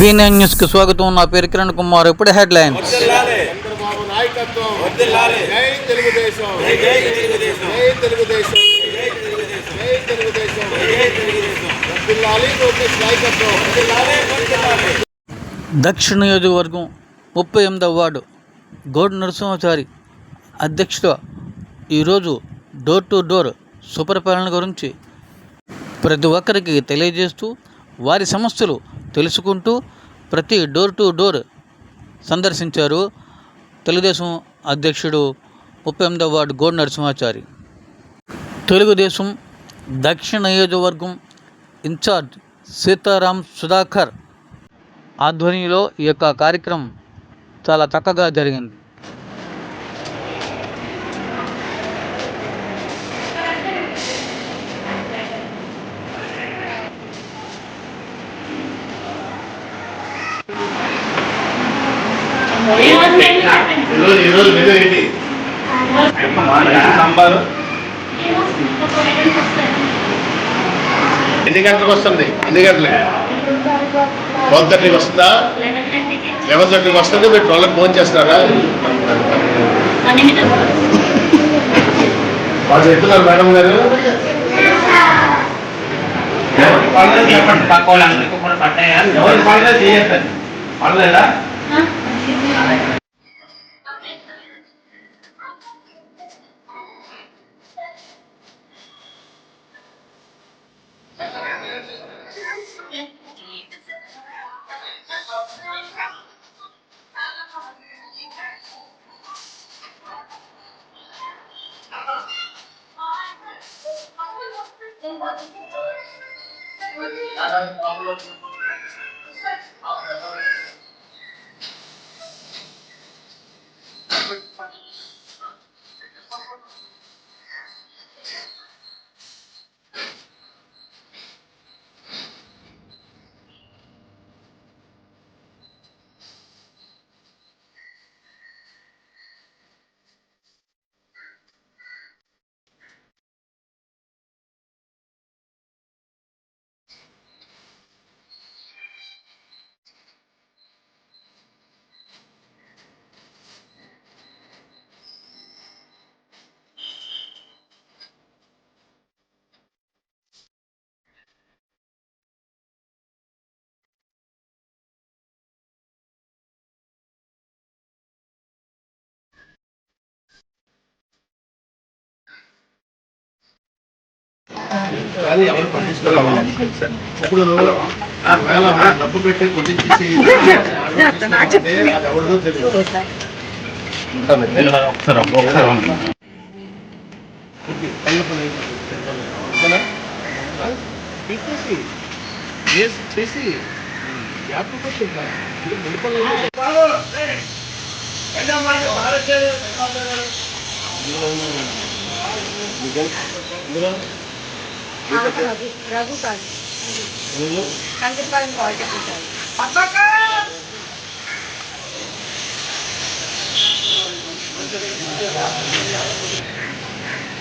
V9 న్యూస్కి స్వాగతం. నా పేరు కిరణ్ కుమార్. ఇప్పుడు హెడ్ నాయకత్వం. దక్షిణ నియోజకవర్గం ముప్పై ఎనిమిదవ వార్డు గోడు నరసింహాచారి అధ్యక్షుడు ఈరోజు డోర్ టు డోర్ సుపరిపాలన గురించి ప్రతి ఒక్కరికి తెలియజేస్తూ వారి సమస్యలు తెలుసుకుంటూ ప్రతి డోర్ టు డోర్ సందర్శించారు తెలుగుదేశం అధ్యక్షుడు ముప్పై ఎనిమిదవ వార్డు గోడు నరసింహాచారి. తెలుగుదేశం దక్షిణ నియోజకవర్గం ఇన్ఛార్జ్ సీతారాం సుధాకర్ ఆధ్వర్యంలో ఈ యొక్క కార్యక్రమం చాలా చక్కగా జరిగింది. సాంబారు? ఎన్ని గంటలకు వస్తుంది? ఎన్ని గంటలకి? ట్వెల్వ్ థర్టీకి వస్తుందా? లెవెన్ థర్టీకి వస్తుంది మీరు ట్వెల్వ్కి ఫోన్ చేస్తున్నారా? వాళ్ళు చెప్తున్నారు మేడం గారు. పక్క వాళ్ళందరికీ కూడా పడ్డాయా? ఎవరు పడలేదు? చేయొద్దండి పడలేదా కానీ ఎవరు పట్టించుకోవాలి ఇప్పుడు ఆ వేళ డబ్బు పెట్టి కొట్టించేసి అది ఎవరిదో తెలియదు ఒకసారి ఒకసారి తీసేసి చేసి చేసి గ్యాప్ కొట్టి ఇంకా ఇది ముడిపల్లి ఇందులో రఘు కాదు.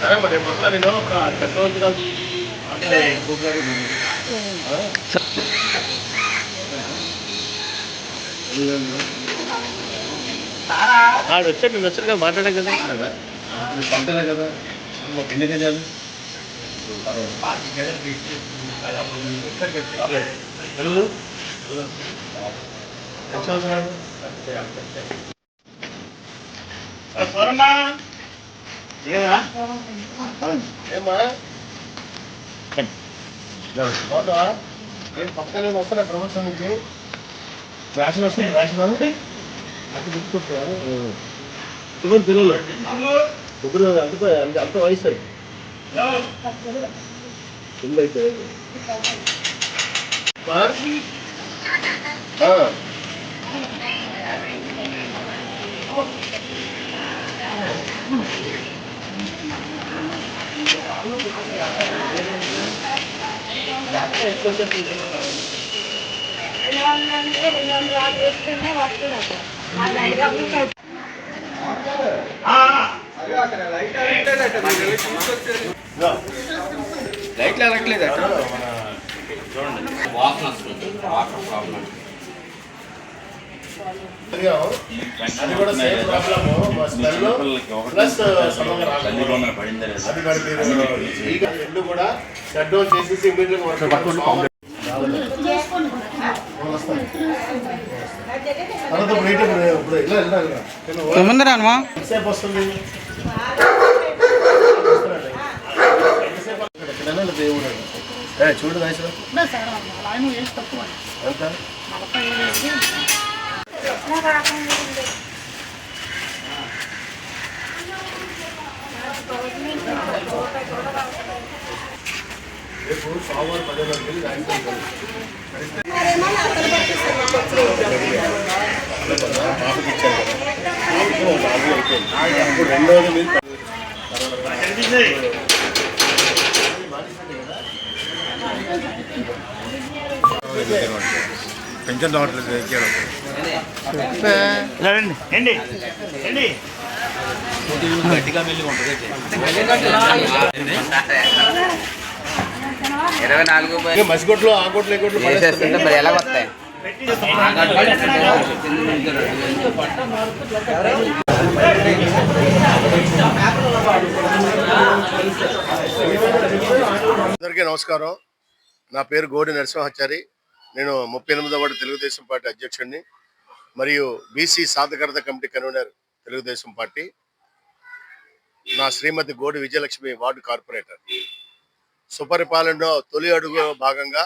సరే మరి వస్తా నేను ఒక పెట్రోల్ కాదు. అంటే ఆడు వచ్చాడు నేను వచ్చాడు కదా మాట్లాడే కదా. పంటలే కదా. ఎన్ని గజాలు పక్కనే వస్తున్నా ప్రభుత్వం నుంచి రేషన్ వస్తుంది రేషన్ అది గుర్తుకుంటావా పిల్లలు ముగ్గురు అంత అంత వయసు అది పిల్లలు అయితే మా? ఆ. లైట్లు ఎలగట్లేదు వాసన వస్తుంది వాటర్ ప్రాబ్లం చేసేసి ఇలా ముందర అమ్మా ఎంతసేపు వస్తుంది? ఎక్కడైనా ఇలా దేవుడు అని. ఏ, చూడు నాయసరా ఎంత రేపు సోమవారం పదిహేను వెళ్ళి అప్పుడు రెండోది మీరు పెన్షన్ రావట్లేదు ఎక్కాడు ఇరవై నాలుగు బై మసిగొట్లు ఆ వేసేస్తుంటే మరి ఎలా వస్తాయి? అందరికీ నమస్కారం. నా పేరు గోడి నరసింహాచారి. నేను ముప్పై ఎనిమిదవ వార్డు తెలుగుదేశం పార్టీ అధ్యక్షుడిని మరియు బీసీ సాధకర్త కమిటీ కన్వీనర్ తెలుగుదేశం పార్టీ. నా శ్రీమతి గోడి విజయలక్ష్మి వార్డు కార్పొరేటర్. సుపరిపాలనలో తొలి అడుగు భాగంగా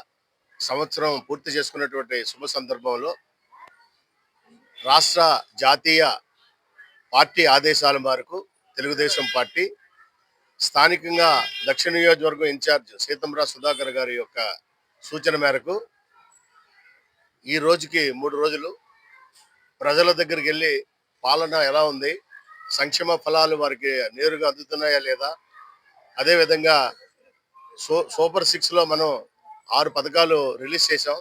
సంవత్సరం పూర్తి చేసుకున్నటువంటి శుభ సందర్భంలో రాష్ట్ర జాతీయ పార్టీ ఆదేశాల మేరకు తెలుగుదేశం పార్టీ స్థానికంగా దక్షిణ నియోజకవర్గం ఇన్ఛార్జ్ సీతంరా సుధాకర్ గారి యొక్క సూచన మేరకు ఈ రోజుకి మూడు రోజులు ప్రజల దగ్గరికి వెళ్ళి పాలన ఎలా ఉంది? సంక్షేమ ఫలాలు వారికి నేరుగా అందుతున్నాయా లేదా? అదేవిధంగా సో సూపర్ సిక్స్లో మనం ఆరు పథకాలు రిలీజ్ చేసాం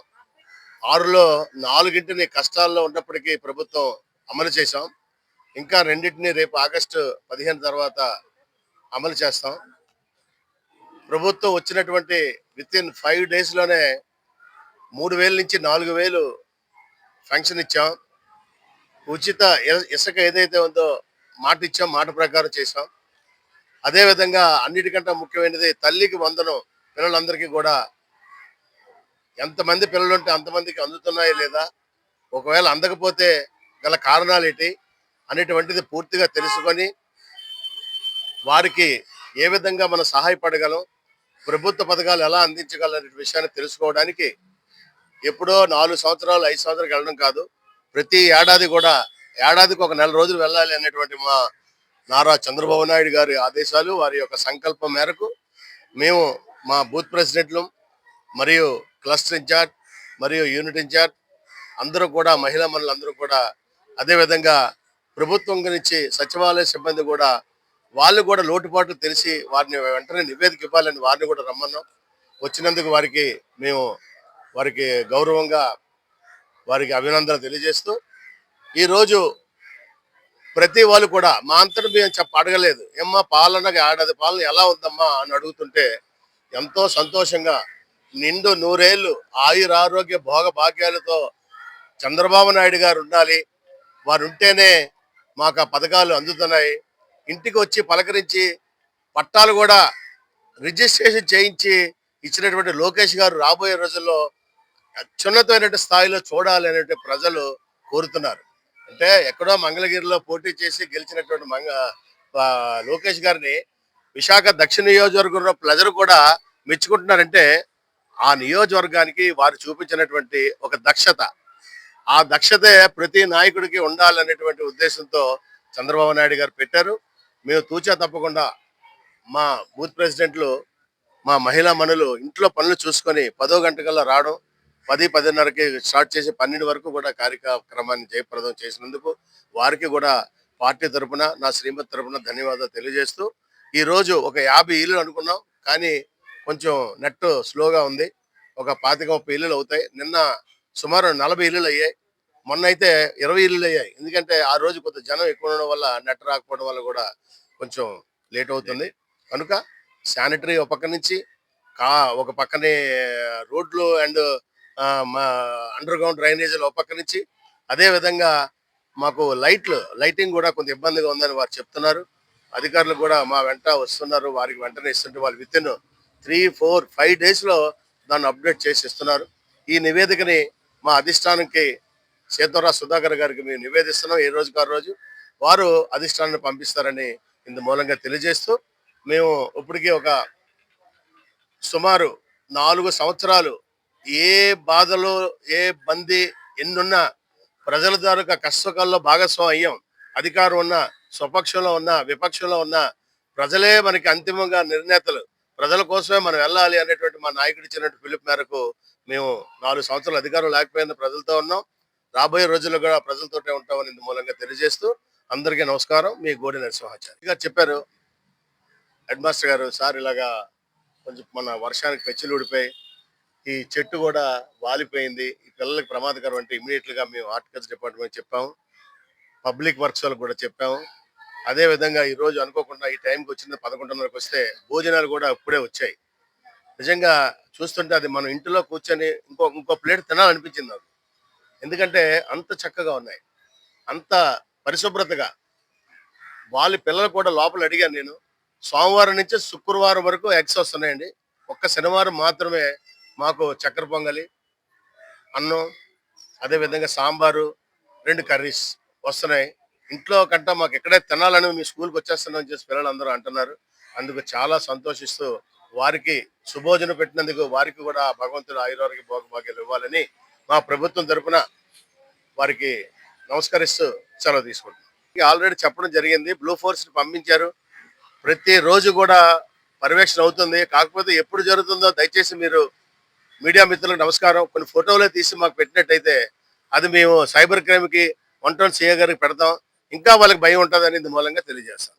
ఆరులో నాలుగింటిని కష్టాల్లో ఉన్నప్పటికీ ప్రభుత్వం అమలు చేశాం. ఇంకా రెండింటిని రేపు ఆగస్టు పదిహేను తర్వాత అమలు చేస్తాం. ప్రభుత్వం వచ్చినటువంటి విత్ ఇన్ ఫైవ్ డేస్లోనే మూడు వేల నుంచి నాలుగు వేలు ఫంక్షన్ ఇచ్చాం. ఉచిత ఇ- ఇసుక ఏదైతే ఉందో మాట ఇచ్చాం మాట ప్రకారం చేసాం అదేవిధంగా అన్నిటికంటే ముఖ్యమైనది తల్లికి వందనం పిల్లలందరికీ కూడా. ఎంతమంది పిల్లలు ఉంటే అంతమందికి అందుతున్నాయా లేదా? ఒకవేళ అందకపోతే గల కారణాలు ఏంటి అనేటువంటిది పూర్తిగా తెలుసుకొని వారికి ఏ విధంగా మనం సహాయపడగలం? ప్రభుత్వ పథకాలు ఎలా అందించగలం అనే విషయాన్ని తెలుసుకోవడానికి ఎప్పుడో నాలుగు సంవత్సరాలు ఐదు సంవత్సరాలు వెళ్ళడం కాదు. ప్రతి ఏడాది కూడా ఏడాదికి ఒక నెల రోజులు వెళ్ళాలి అనేటువంటి మా నారా చంద్రబాబు నాయుడు గారి ఆదేశాలు వారి యొక్క సంకల్పం మేరకు మేము మా బూత్ ప్రెసిడెంట్లు మరియు క్లస్టర్ ఇన్ఛార్జ్ మరియు యూనిట్ ఇన్ఛార్జ్ అందరూ కూడా మహిళా మనులందరూ కూడా అదేవిధంగా ప్రభుత్వం గురించి సచివాలయ సిబ్బంది కూడా వాళ్ళు కూడా లోటుపాట్లు తెలిసి వారిని వెంటనే నివేదిక ఇవ్వాలని వారిని కూడా రమ్మన్నాం. వచ్చినందుకు వారికి మేము వారికి గౌరవంగా వారికి అభినందనలు తెలియజేస్తూ ఈరోజు ప్రతి వాళ్ళు కూడా మా అంతటి మేము చెప్ప అడగలేదు. ఏమ్మా పాలనగా ఆడది పాలన ఎలా ఉందమ్మా? అని అడుగుతుంటే ఎంతో సంతోషంగా నిండు నూరేళ్ళు ఆయుర ఆరోగ్య భోగ భాగ్యాలతో చంద్రబాబు నాయుడు గారు ఉండాలి. వారు ఉంటేనే మాకు ఆ పథకాలు అందుతున్నాయి. ఇంటికి వచ్చి పలకరించి పట్టాలు కూడా రిజిస్ట్రేషన్ చేయించి ఇచ్చినటువంటి లోకేష్ గారు రాబోయే రోజుల్లో అత్యున్నతమైనటువంటి స్థాయిలో చూడాలి అనేటువంటి ప్రజలు కోరుతున్నారు. అంటే ఎక్కడో మంగళగిరిలో పోటీ చేసి గెలిచినటువంటి మంగ లోకేష్ గారిని విశాఖ దక్షిణ నియోజకవర్గంలో ప్రజలు కూడా మెచ్చుకుంటున్నారంటే ఆ నియోజకవర్గానికి వారు చూపించినటువంటి ఒక దక్షత. ఆ దక్షతే ప్రతి నాయకుడికి ఉండాలనేటువంటి ఉద్దేశంతో చంద్రబాబు నాయుడు గారు పెట్టారు. మేము తూచా తప్పకుండా మా బూత్ ప్రెసిడెంట్లు మా మహిళా మనులు ఇంట్లో పనులు చూసుకొని పదో గంటకల్లా రావడం పది పదిన్నరకి స్టార్ట్ చేసి పన్నెండు వరకు కూడా కార్యక్రమాన్ని జయప్రదం చేసినందుకు వారికి కూడా పార్టీ తరపున నా శ్రీమతి తరపున ధన్యవాదాలు తెలియజేస్తూ ఈరోజు ఒక యాభై ఇల్లు అనుకున్నాం కానీ కొంచెం నెట్ స్లోగా ఉంది. ఒక పాతిక ముప్పై ఇల్లులు అవుతాయి. నిన్న సుమారు నలభై ఇల్లులు అయ్యాయి. మొన్న అయితే ఇరవై ఇల్లులు అయ్యాయి. ఎందుకంటే ఆ రోజు కొంత జనం ఎక్కువ ఉండడం వల్ల నెట్ రాకపోవడం వల్ల కూడా కొంచెం లేట్ అవుతుంది. కనుక శానిటరీ ఒక పక్క నుంచి కా ఒక పక్కనే రోడ్లు అండ్ అండర్ గ్రౌండ్ డ్రైనేజీలు ఒక పక్క నుంచి. అదేవిధంగా మాకు లైట్లు లైటింగ్ కూడా కొంత ఇబ్బందిగా ఉందని వారు చెప్తున్నారు. అధికారులు కూడా మా వెంట వస్తున్నారు. వారికి వెంటనే ఇస్తుంటే వాళ్ళు within three four five డేస్లో దాన్ని అప్డేట్ చేసి ఇస్తున్నారు. ఈ నివేదికని మా అధిష్టానానికి సీతారాం సుధాకర్ గారికి మేము నివేదిస్తున్నాం ఏ రోజుకు ఆ రోజు. వారు అధిష్టానాన్ని పంపిస్తారని ఇందు మూలంగా తెలియజేస్తూ మేము ఇప్పటికీ ఒక సుమారు నాలుగు సంవత్సరాలు ఏ బాధలు ఏ బంది ఎన్నున్నా ప్రజల ద్వారా కష్టకాల్లో భాగస్వామి అయ్యాం. అధికారం ఉన్న స్వపక్షంలో ఉన్న విపక్షంలో ఉన్న ప్రజలే మనకి అంతిమంగా నిర్ణేతలు. ప్రజల కోసమే మనం వెళ్ళాలి అనేటువంటి మా నాయకుడు ఇచ్చినట్టు పిలుపు మేరకు మేము నాలుగు సంవత్సరాలు అధికారం లేకపోయినా ప్రజలతో ఉన్నాం. రాబోయే రోజుల్లో కూడా ప్రజలతోటే ఉంటామని ఇందు మూలంగా తెలియజేస్తూ అందరికీ నమస్కారం. మీ గోడి నరసింహాచారి గారు చెప్పారు. హెడ్ మాస్టర్ గారు సార్ ఇలాగా కొంచెం మన వర్షానికి పెచ్చులు ఊడిపోయి ఈ చెట్టు కూడా వాలిపోయింది. ఈ పిల్లలకి ప్రమాదకరం అంటే ఇమీడియట్గా మేము హార్టికల్చర్ డిపార్ట్మెంట్ చెప్పాము పబ్లిక్ వర్క్స్ వాళ్ళకి కూడా చెప్పాము అదే విధంగా ఈ రోజు అనుకోకుండా ఈ టైంకి వచ్చింది పదకొండున్నరకు వస్తే భోజనాలు కూడా ఇప్పుడే వచ్చాయి. నిజంగా చూస్తుంటే అది మనం ఇంటిలో కూర్చొని ఇంకో ఇంకో ప్లేట్ తినాలనిపించింది నాకు. ఎందుకంటే అంత చక్కగా ఉన్నాయి. అంత పరిశుభ్రతగా. వాళ్ళ పిల్లలు కూడా లోపల అడిగాను నేను. సోమవారం నుంచి శుక్రవారం వరకు ఎగ్స్ వస్తున్నాయండి. ఒక్క శనివారం మాత్రమే మాకు చక్కెర పొంగలి అన్నం అదే విధంగా సాంబారు రెండు కర్రీస్ వస్తున్నాయి. ఇంట్లో కంటే మాకు ఎక్కడే తినాలని మీ స్కూల్కి వచ్చేస్తున్నాం చేసి పిల్లలందరూ అంటున్నారు. అందుకు చాలా సంతోషిస్తూ వారికి సుభోజనం పెట్టినందుకు వారికి కూడా భగవంతుడు ఆయుర్వారికి భోగభాగ్యాలు ఇవ్వాలని మా ప్రభుత్వం తరఫున వారికి నమస్కరిస్తూ సెలవు తీసుకుంటున్నాం. ఆల్రెడీ చెప్పడం జరిగింది బ్లూ ఫోర్స్ పంపించారు. ప్రతి రోజు కూడా పర్యవేక్షణ అవుతుంది. కాకపోతే ఎప్పుడు జరుగుతుందో దయచేసి మీరు మీడియా మిత్రులకు నమస్కారం. కొన్ని ఫోటోలే తీసి మాకు పెట్టినట్టయితే అది మేము సైబర్ క్రైమ్కి వన్ టౌన్ సీఏ గారికి పెడతాం. ఇంకా వాళ్ళకి భయం ఉంటుందని ఇందు మూలంగా తెలియజేస్తాం.